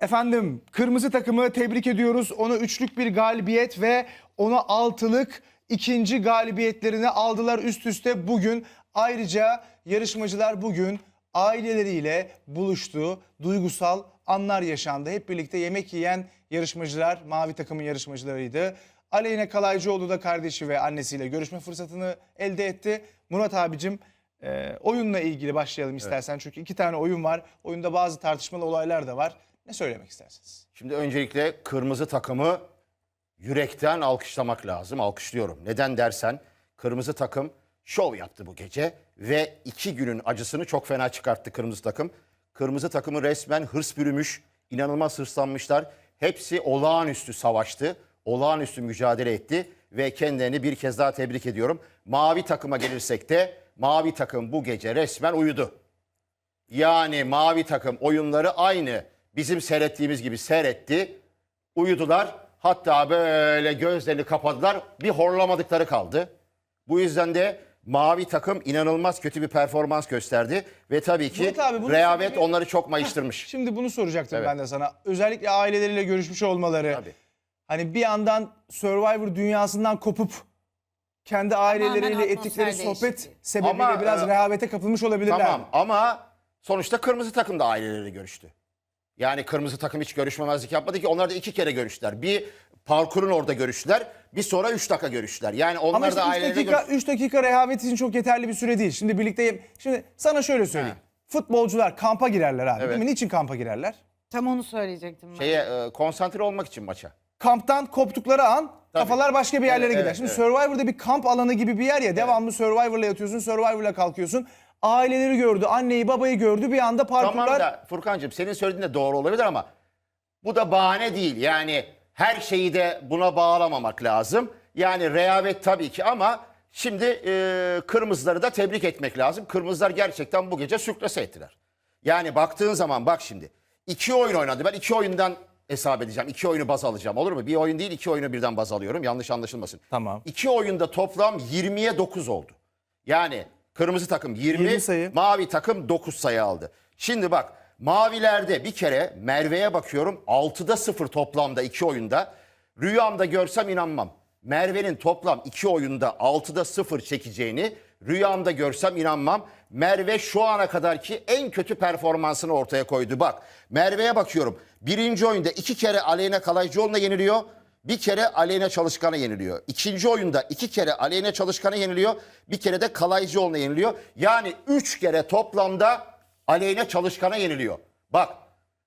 Efendim kırmızı takımı tebrik ediyoruz. Ona üçlük bir galibiyet ve ona altılık ikinci galibiyetlerini aldılar üst üste bugün. Ayrıca yarışmacılar bugün aileleriyle buluştu. Duygusal anlar yaşandı. Hep birlikte yemek yiyen yarışmacılar mavi takımın yarışmacılarıydı. Aleyna Kalaycıoğlu da kardeşi ve annesiyle görüşme fırsatını elde etti. Murat abicim e, oyunla ilgili başlayalım istersen. Çünkü iki tane oyun var. Oyunda bazı tartışmalı olaylar da var. Ne söylemek istersiniz? Şimdi öncelikle kırmızı takımı yürekten alkışlamak lazım. Alkışlıyorum. Neden dersen kırmızı takım şov yaptı bu gece ve iki günün acısını çok fena çıkarttı kırmızı takım. Kırmızı takımı resmen hırs bürümüş, inanılmaz hırslanmışlar. Hepsi olağanüstü savaştı, olağanüstü mücadele etti ve kendilerini bir kez daha tebrik ediyorum. Mavi takıma gelirsek de mavi takım bu gece resmen uyudu. Yani mavi takım oyunları aynı bizim seyrettiğimiz gibi seyretti. Uyudular. Hatta böyle gözlerini kapadılar. Bir horlamadıkları kaldı. Bu yüzden de mavi takım inanılmaz kötü bir performans gösterdi. Ve tabii ki abi, rehavet sebebi- onları çok mayıştırmış. Şimdi bunu soracaktım Evet. ben de sana. Özellikle aileleriyle görüşmüş olmaları. Tabii. Hani bir yandan Survivor dünyasından kopup kendi aileleriyle atmosfer ettikleri sohbet değişikliği. sebebiyle Ama, biraz e, rehavete kapılmış olabilirler. Tamam ama sonuçta kırmızı takım da aileleriyle görüştü. Yani kırmızı takım hiç görüşmemezlik yapmadı ki. Onlar da iki kere görüştüler. Bir parkurun orada görüştüler. Bir sonra üç dakika görüştüler. Yani onlar Ama işte da 3 aileleriyle dakika, görüştü. 3 dakika rehavet için çok yeterli bir süre değil. Şimdi birlikte Şimdi sana şöyle söyleyeyim. Futbolcular kampa girerler abi. Evet. Değil mi? Niçin kampa girerler? Tam onu söyleyecektim ben. Şeye e, konsantre olmak için maça. Kamptan koptukları an kafalar başka bir yerlere Evet, gider. evet, Şimdi evet. Survivor'da bir kamp alanı gibi bir yer ya. Devamlı Survivor'la yatıyorsun, Survivor'la kalkıyorsun. Aileleri gördü, anneyi babayı gördü. Bir anda parkurlar... Tamam da Furkan'cığım senin söylediğin de doğru olabilir ama bu da bahane değil. Yani her şeyi de buna bağlamamak lazım. Yani rehavet tabii ki ama şimdi e, kırmızıları da tebrik etmek lazım. Kırmızılar gerçekten bu gece sürklase ettiler. Yani baktığın zaman bak şimdi iki oyun oynadı. Ben iki oyundan hesap edeceğim. İki oyunu baz alacağım olur mu? Bir oyun değil iki oyunu birden baz alıyorum. Yanlış anlaşılmasın. Tamam. İki oyunda toplam 20'ye 9 oldu. Yani kırmızı takım 20, 20 sayı. mavi takım 9 sayı aldı. Şimdi bak mavilerde bir kere Merve'ye bakıyorum 6'da 0 toplamda iki oyunda. Rüyamda görsem inanmam. Merve'nin toplam iki oyunda 6'da 0 çekeceğini rüyamda görsem inanmam. Merve şu ana kadarki en kötü performansını ortaya koydu. Bak Merve'ye bakıyorum. Birinci oyunda iki kere Aleyna Kalaycıoğlu'na yeniliyor. Bir kere Aleyna Çalışkan'a yeniliyor. İkinci oyunda iki kere Aleyna Çalışkan'a yeniliyor. Bir kere de Kalaycıoğlu'na yeniliyor. Yani üç kere toplamda Aleyna Çalışkan'a yeniliyor. Bak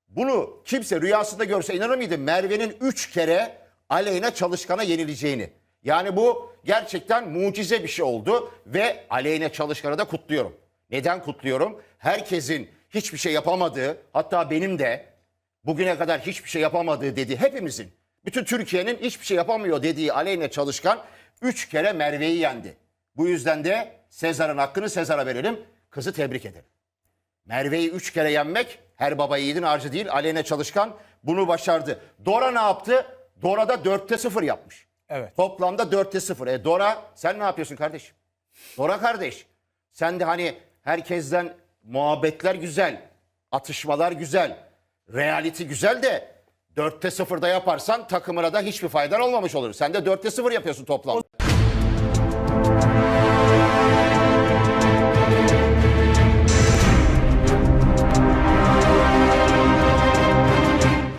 bunu kimse rüyasında görse inanır mıydı? Merve'nin üç kere Aleyna Çalışkan'a yenileceğini. Yani bu gerçekten mucize bir şey oldu ve Aleyna Çalışkan'ı da kutluyorum. Neden kutluyorum? Herkesin hiçbir şey yapamadığı, hatta benim de bugüne kadar hiçbir şey yapamadığı dedi hepimizin. Bütün Türkiye'nin hiçbir şey yapamıyor dediği Aleyna Çalışkan 3 kere Merve'yi yendi. Bu yüzden de Sezar'ın hakkını Sezar'a verelim. Kızı tebrik edelim. Merve'yi 3 kere yenmek her baba yiğidin harcı değil. Aleyna Çalışkan bunu başardı. Dora ne yaptı? Dora da 4'te 0 yapmış. Evet. Toplamda 4'te 0. E Dora sen ne yapıyorsun kardeşim? Dora kardeş. Sen de hani herkesten muhabbetler güzel. Atışmalar güzel. Reality güzel de 4'te 0'da yaparsan takımına da hiçbir faydan olmamış olur. Sen de 4'te 0 yapıyorsun toplam.